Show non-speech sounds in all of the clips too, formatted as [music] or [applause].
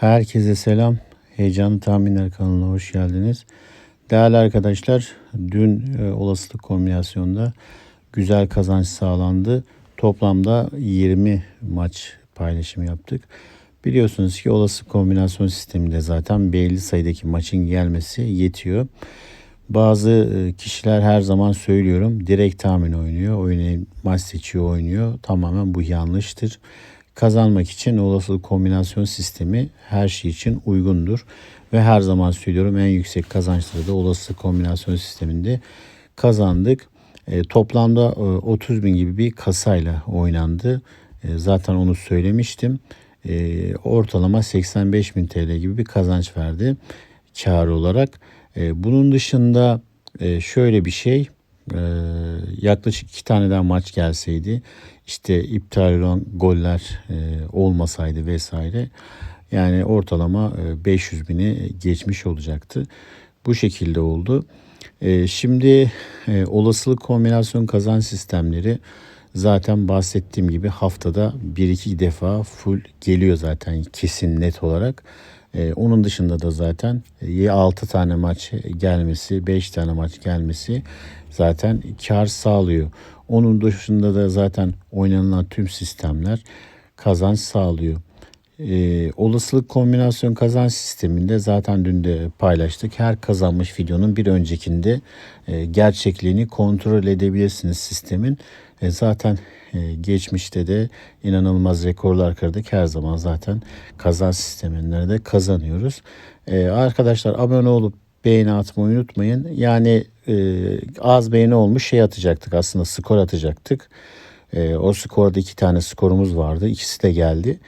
Herkese selam. Heyecanlı Tahminler kanalına hoş geldiniz. Değerli arkadaşlar, dün e, olasılık kombinasyonda güzel kazanç sağlandı. Toplamda 20 maç paylaşımı yaptık. Biliyorsunuz ki olasılık kombinasyon sisteminde zaten belli sayıdaki maçın gelmesi yetiyor. Bazı e, kişiler her zaman söylüyorum direkt tahmin oynuyor. Oyunu maç seçiyor oynuyor. Tamamen bu yanlıştır. Kazanmak için olasılık kombinasyon sistemi her şey için uygundur. Ve her zaman söylüyorum en yüksek kazançları da olasılık kombinasyon sisteminde kazandık. E, toplamda e, 30 bin gibi bir kasayla oynandı. E, zaten onu söylemiştim. E, ortalama 85 bin TL gibi bir kazanç verdi kar olarak. E, bunun dışında e, şöyle bir şey e, yaklaşık iki tane daha maç gelseydi işte iptal olan goller e, olmasaydı vesaire yani ortalama e, 500 bini geçmiş olacaktı. Bu şekilde oldu. E, şimdi e, olasılık kombinasyon kazanç sistemleri zaten bahsettiğim gibi haftada 1-2 defa full geliyor zaten kesin net olarak. Ee, onun dışında da zaten e, 6 tane maç gelmesi, 5 tane maç gelmesi zaten kar sağlıyor. Onun dışında da zaten oynanılan tüm sistemler kazanç sağlıyor. Ee, olasılık kombinasyon kazanç sisteminde zaten dün de paylaştık. Her kazanmış videonun bir öncekinde e, gerçekliğini kontrol edebilirsiniz sistemin. E, zaten e, geçmişte de inanılmaz rekorlar kırdık. Her zaman zaten kazan sistemlerinde de kazanıyoruz. E, arkadaşlar abone olup beğeni atmayı unutmayın. Yani e, az beğeni olmuş şey atacaktık aslında skor atacaktık. E, o skorda iki tane skorumuz vardı. İkisi de geldi.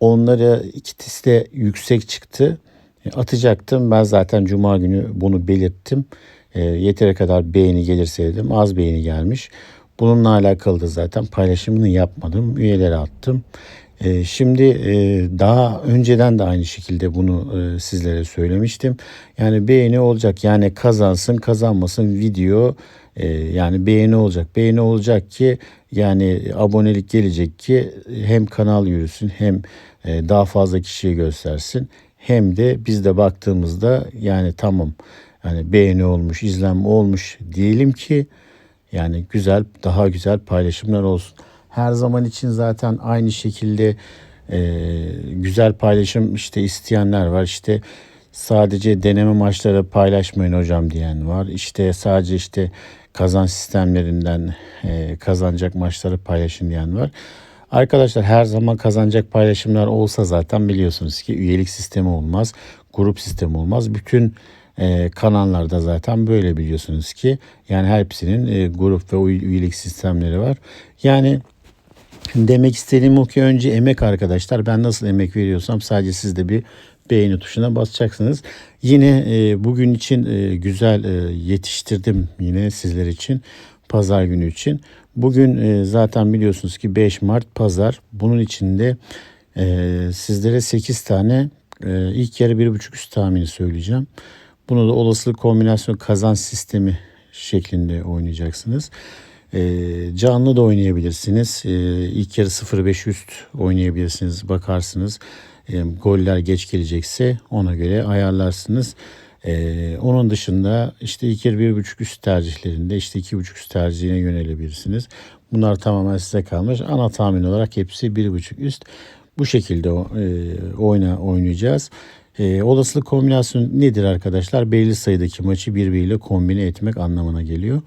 Onları ikisi de yüksek çıktı. E, atacaktım. Ben zaten cuma günü bunu belirttim. E, yeteri kadar beğeni gelirse dedim. Az beğeni gelmiş. Bununla alakalı da zaten paylaşımını yapmadım. Üyelere attım. E, şimdi e, daha önceden de aynı şekilde bunu e, sizlere söylemiştim. Yani beğeni olacak. Yani kazansın kazanmasın video e, yani beğeni olacak. Beğeni olacak ki yani abonelik gelecek ki hem kanal yürüsün hem daha fazla kişiye göstersin. Hem de biz de baktığımızda yani tamam yani beğeni olmuş, izlenme olmuş diyelim ki yani güzel, daha güzel paylaşımlar olsun. Her zaman için zaten aynı şekilde e, güzel paylaşım işte isteyenler var. İşte sadece deneme maçları paylaşmayın hocam diyen var. İşte sadece işte kazan sistemlerinden e, kazanacak maçları paylaşın diyen var. Arkadaşlar her zaman kazanacak paylaşımlar olsa zaten biliyorsunuz ki üyelik sistemi olmaz, grup sistemi olmaz. Bütün e, kanallarda zaten böyle biliyorsunuz ki yani hepsinin e, grup ve üyelik sistemleri var. Yani demek istediğim o ki önce emek arkadaşlar ben nasıl emek veriyorsam sadece siz de bir beğeni tuşuna basacaksınız. Yine e, bugün için e, güzel e, yetiştirdim yine sizler için pazar günü için. Bugün e, zaten biliyorsunuz ki 5 Mart pazar. Bunun içinde e, sizlere 8 tane e, ilk yarı 1.5 üst tahmini söyleyeceğim. Bunu da olasılık kombinasyon kazan sistemi şeklinde oynayacaksınız. E, canlı da oynayabilirsiniz. E, ilk yarı 0.5 üst oynayabilirsiniz. Bakarsınız e, goller geç gelecekse ona göre ayarlarsınız. Ee, onun dışında işte ilk yarı bir buçuk üst tercihlerinde işte iki buçuk üst tercihine yönelebilirsiniz. Bunlar tamamen size kalmış. Ana tahmin olarak hepsi bir buçuk üst. Bu şekilde e, oyna oynayacağız. E, olasılık kombinasyonu nedir arkadaşlar? Belli sayıdaki maçı birbiriyle kombine etmek anlamına geliyor.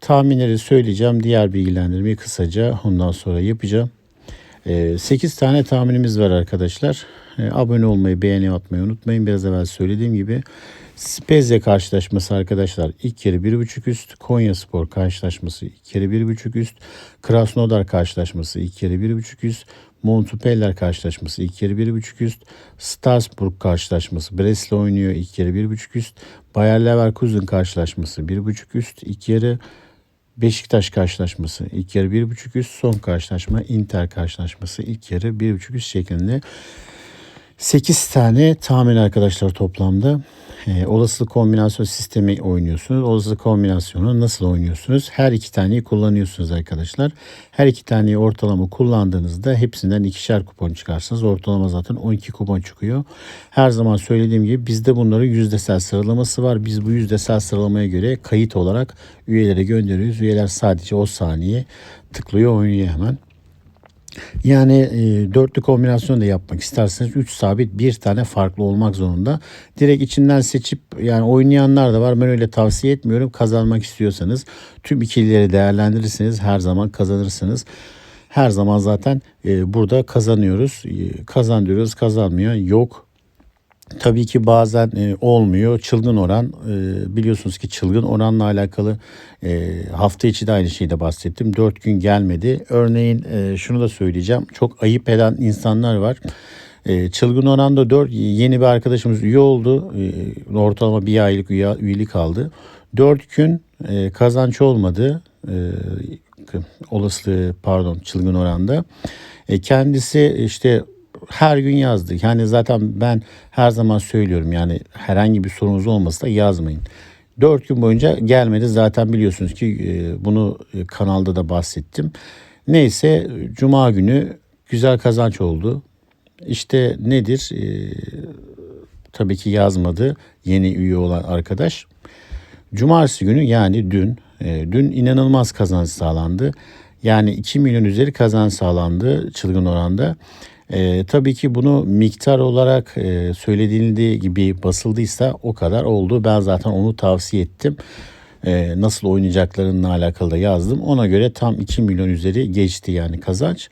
Tahminleri söyleyeceğim. Diğer bilgilendirmeyi kısaca ondan sonra yapacağım. E, 8 tane tahminimiz var arkadaşlar. E, abone olmayı, beğeni atmayı unutmayın. Biraz evvel söylediğim gibi Spezia karşılaşması arkadaşlar ilk yarı 1.5 üst. Konya Spor karşılaşması ilk yarı 1.5 üst. Krasnodar karşılaşması ilk yarı 1.5 üst. Montpellier karşılaşması ilk yarı 1.5 üst. Strasbourg karşılaşması Bresle oynuyor ilk yarı 1.5 üst. Bayer Leverkusen karşılaşması 1.5 üst. ilk yarı Beşiktaş karşılaşması ilk yarı 1.5 üst. Son karşılaşma Inter karşılaşması ilk yarı 1.5 üst şeklinde 8 tane tahmin arkadaşlar toplamda. Ee, olasılık kombinasyon sistemi oynuyorsunuz. Olasılık kombinasyonu nasıl oynuyorsunuz? Her iki taneyi kullanıyorsunuz arkadaşlar. Her iki taneyi ortalama kullandığınızda hepsinden ikişer kupon çıkarsınız. Ortalama zaten 12 kupon çıkıyor. Her zaman söylediğim gibi bizde bunların yüzdesel sıralaması var. Biz bu yüzdesel sıralamaya göre kayıt olarak üyelere gönderiyoruz. Üyeler sadece o saniye tıklıyor oynuyor hemen. Yani e, dörtlü kombinasyon da yapmak isterseniz 3 sabit bir tane farklı olmak zorunda. Direkt içinden seçip yani oynayanlar da var. Ben öyle tavsiye etmiyorum. Kazanmak istiyorsanız tüm ikilileri değerlendirirseniz her zaman kazanırsınız. Her zaman zaten e, burada kazanıyoruz. E, kazan diyoruz kazanmıyor. Yok Tabii ki bazen e, olmuyor. Çılgın oran e, biliyorsunuz ki çılgın oranla alakalı e, hafta içi de aynı şeyde bahsettim. 4 gün gelmedi. Örneğin e, şunu da söyleyeceğim. Çok ayıp eden insanlar var. E, çılgın oranda 4 yeni bir arkadaşımız üye oldu. E, ortalama bir aylık üye, üyelik aldı. 4 gün e, kazanç olmadı. E, olasılığı pardon çılgın oranda. E, kendisi işte her gün yazdı. Yani zaten ben her zaman söylüyorum yani herhangi bir sorunuz olmasa da yazmayın. 4 gün boyunca gelmedi. Zaten biliyorsunuz ki e, bunu e, kanalda da bahsettim. Neyse cuma günü güzel kazanç oldu. İşte nedir? Ee, tabii ki yazmadı yeni üye olan arkadaş. Cumartesi günü yani dün, e, dün inanılmaz kazanç sağlandı. Yani 2 milyon üzeri kazanç sağlandı çılgın oranda. E, tabii ki bunu miktar olarak e, söylediğindiği gibi basıldıysa o kadar oldu. Ben zaten onu tavsiye ettim. E, nasıl oynayacaklarınla alakalı da yazdım. Ona göre tam 2 milyon üzeri geçti yani kazanç.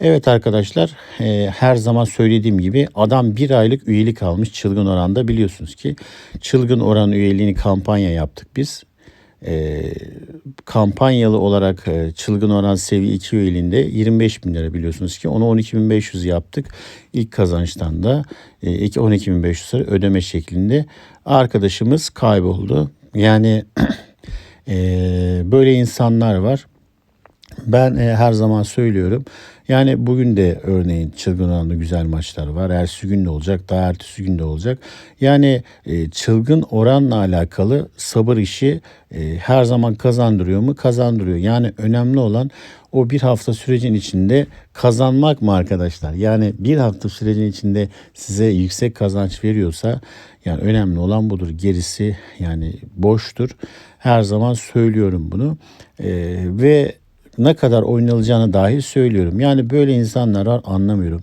Evet arkadaşlar e, her zaman söylediğim gibi adam bir aylık üyelik almış çılgın oranda biliyorsunuz ki çılgın oran üyeliğini kampanya yaptık biz e, kampanyalı olarak e, çılgın oran seviye 2 üyeliğinde 25 bin lira biliyorsunuz ki onu 12.500 yaptık. İlk kazançtan da e, 12.500 lira ödeme şeklinde arkadaşımız kayboldu. Yani [clears throat] e, böyle insanlar var. Ben e, her zaman söylüyorum. Yani bugün de örneğin çılgın oranda güzel maçlar var. Ertesi gün de olacak, daha ertesi gün de olacak. Yani e, çılgın oranla alakalı sabır işi e, her zaman kazandırıyor mu? Kazandırıyor. Yani önemli olan o bir hafta sürecin içinde kazanmak mı arkadaşlar? Yani bir hafta sürecin içinde size yüksek kazanç veriyorsa yani önemli olan budur. Gerisi yani boştur. Her zaman söylüyorum bunu. E, ve ne kadar oynanacağını dahi söylüyorum. Yani böyle insanlar var anlamıyorum.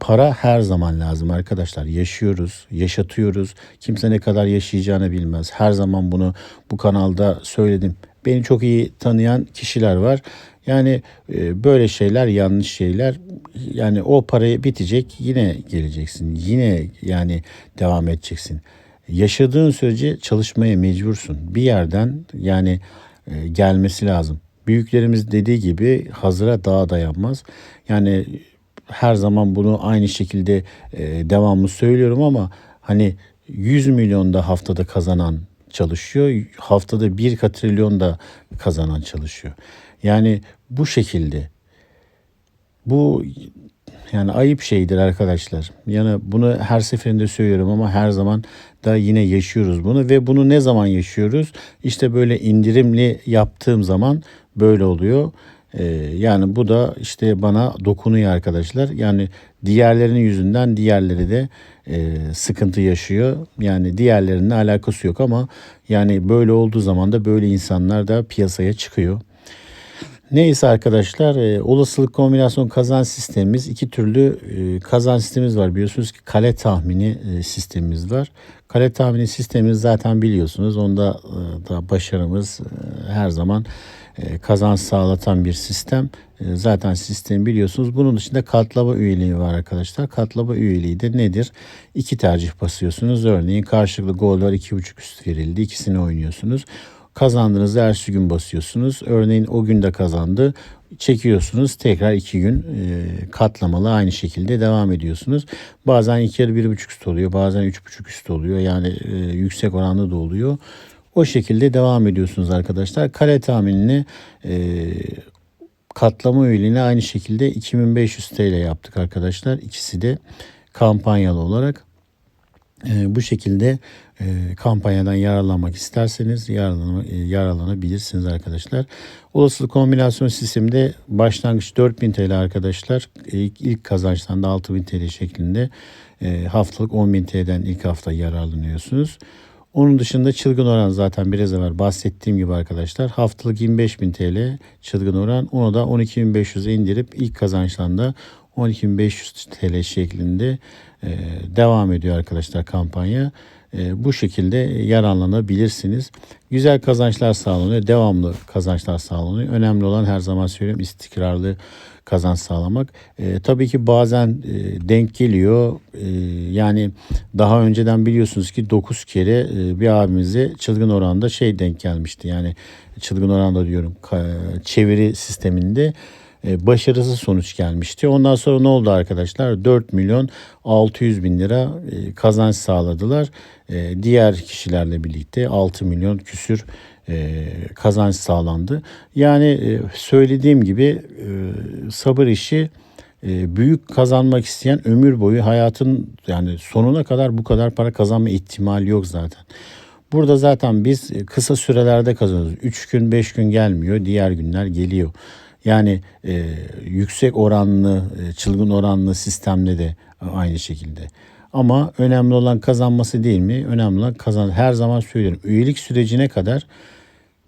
Para her zaman lazım arkadaşlar. Yaşıyoruz, yaşatıyoruz. Kimse ne kadar yaşayacağını bilmez. Her zaman bunu bu kanalda söyledim. Beni çok iyi tanıyan kişiler var. Yani e, böyle şeyler yanlış şeyler. Yani o parayı bitecek yine geleceksin. Yine yani devam edeceksin. Yaşadığın sürece çalışmaya mecbursun. Bir yerden yani e, gelmesi lazım. Büyüklerimiz dediği gibi hazıra daha dayanmaz. Yani her zaman bunu aynı şekilde e, devamlı söylüyorum ama hani 100 milyon da haftada kazanan çalışıyor. Haftada 1 katrilyon da kazanan çalışıyor. Yani bu şekilde bu yani ayıp şeydir arkadaşlar. Yani bunu her seferinde söylüyorum ama her zaman da yine yaşıyoruz bunu ve bunu ne zaman yaşıyoruz? İşte böyle indirimli yaptığım zaman böyle oluyor. Ee, yani bu da işte bana dokunuyor arkadaşlar. Yani diğerlerinin yüzünden diğerleri de e, sıkıntı yaşıyor. Yani diğerlerinin alakası yok ama yani böyle olduğu zaman da böyle insanlar da piyasaya çıkıyor. Neyse arkadaşlar e, olasılık kombinasyon kazan sistemimiz iki türlü e, kazan sistemimiz var. Biliyorsunuz ki kale tahmini e, sistemimiz var. Kale tahmini sistemimiz zaten biliyorsunuz. Onda e, da başarımız e, her zaman e, kazanç sağlatan bir sistem. E, zaten sistemi biliyorsunuz. Bunun dışında katlama üyeliği var arkadaşlar. Katlama üyeliği de nedir? İki tercih basıyorsunuz. Örneğin karşılıklı gol var iki buçuk üst verildi. İkisini oynuyorsunuz. Kazandığınızda ertesi gün basıyorsunuz. Örneğin o gün de kazandı. Çekiyorsunuz tekrar iki gün e, katlamalı aynı şekilde devam ediyorsunuz. Bazen iki yarı bir buçuk üst oluyor. Bazen üç buçuk üst oluyor. Yani e, yüksek oranlı da oluyor. O şekilde devam ediyorsunuz arkadaşlar. Kare tahminini e, katlama üyeliğini aynı şekilde 2500 TL yaptık arkadaşlar. İkisi de kampanyalı olarak bu şekilde e, kampanyadan yararlanmak isterseniz e, yararlanabilirsiniz arkadaşlar. Olasılık kombinasyon sisteminde başlangıç 4000 TL arkadaşlar. İlk, ilk kazançtan da 6000 TL şeklinde e, haftalık 10.000 TL'den ilk hafta yararlanıyorsunuz. Onun dışında çılgın oran zaten biraz evvel bahsettiğim gibi arkadaşlar haftalık 25.000 TL çılgın oran onu da 12.500'e indirip ilk kazançtan da 12.500 TL şeklinde e, devam ediyor arkadaşlar kampanya. E, bu şekilde yararlanabilirsiniz. Güzel kazançlar sağlanıyor. Devamlı kazançlar sağlanıyor. Önemli olan her zaman söylüyorum istikrarlı kazanç sağlamak. E, tabii ki bazen e, denk geliyor. E, yani daha önceden biliyorsunuz ki 9 kere e, bir abimize çılgın oranda şey denk gelmişti. Yani çılgın oranda diyorum çeviri sisteminde başarısız sonuç gelmişti. Ondan sonra ne oldu arkadaşlar? 4 milyon 600 bin lira e, kazanç sağladılar. E, Diğer kişilerle birlikte 6 milyon küsür e, kazanç sağlandı. Yani e, söylediğim gibi e, sabır işi e, büyük kazanmak isteyen ömür boyu hayatın yani sonuna kadar bu kadar para kazanma ihtimali yok zaten. Burada zaten biz e, kısa sürelerde kazanıyoruz. 3 gün 5 gün gelmiyor diğer günler geliyor. Yani e, yüksek oranlı e, çılgın oranlı sistemde de aynı şekilde. Ama önemli olan kazanması değil mi? Önemli olan kazan. Her zaman söylüyorum. Üyelik sürecine kadar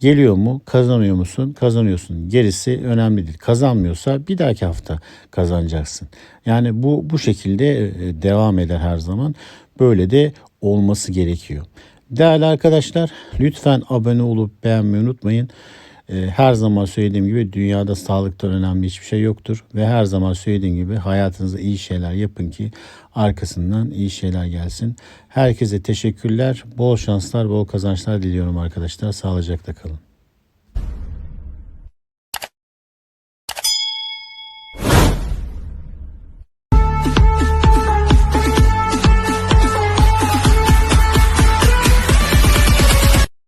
Geliyor mu? Kazanıyor musun? Kazanıyorsun. Gerisi önemli değil. Kazanmıyorsa bir dahaki hafta kazanacaksın. Yani bu bu şekilde e, devam eder her zaman. Böyle de olması gerekiyor. Değerli arkadaşlar lütfen abone olup beğenmeyi unutmayın. E, Her zaman söylediğim gibi dünyada sağlıktan önemli hiçbir şey yoktur. Ve her zaman söylediğim gibi hayatınızda iyi şeyler yapın ki arkasından iyi şeyler gelsin. Herkese teşekkürler. Bol şanslar, bol kazançlar diliyorum arkadaşlar. Sağlıcakla kalın.